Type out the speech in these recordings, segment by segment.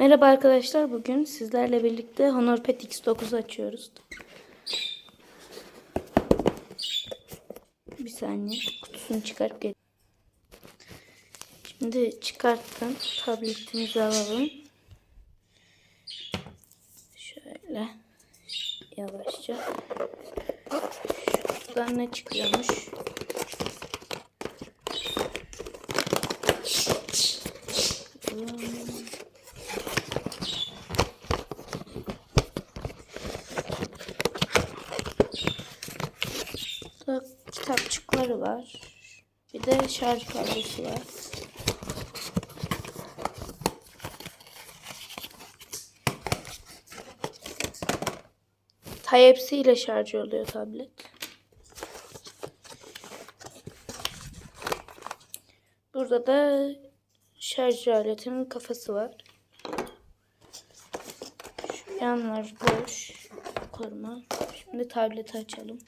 Merhaba arkadaşlar. Bugün sizlerle birlikte Honor Pet X9 açıyoruz. Bir saniye. Kutusunu çıkarıp gel. Şimdi çıkarttım. Tabletimizi alalım. Şöyle. Yavaşça. Şuradan ne çıkıyormuş? Burada kitapçıkları var. Bir de şarj kablosu var. Type-C ile şarj oluyor tablet. Burada da şarj aletinin kafası var. Şu yanlar boş. Koruma. Şimdi tableti açalım.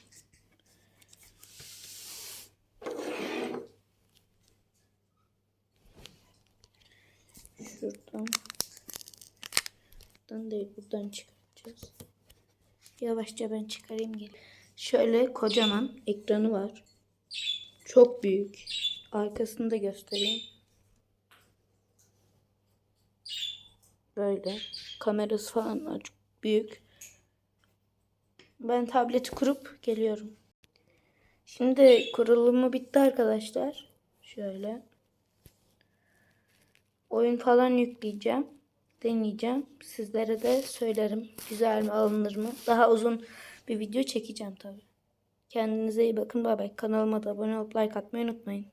Şuradan. Buradan değil buradan çıkaracağız. Yavaşça ben çıkarayım gel. Şöyle kocaman ekranı var. Çok büyük. Arkasını da göstereyim. Böyle. Kamerası falan var. Çok büyük. Ben tableti kurup geliyorum. Şimdi kurulumu bitti arkadaşlar. Şöyle. Oyun falan yükleyeceğim. Deneyeceğim. Sizlere de söylerim. Güzel mi alınır mı? Daha uzun bir video çekeceğim tabii. Kendinize iyi bakın. Bay bay. Kanalıma da abone olup like atmayı unutmayın.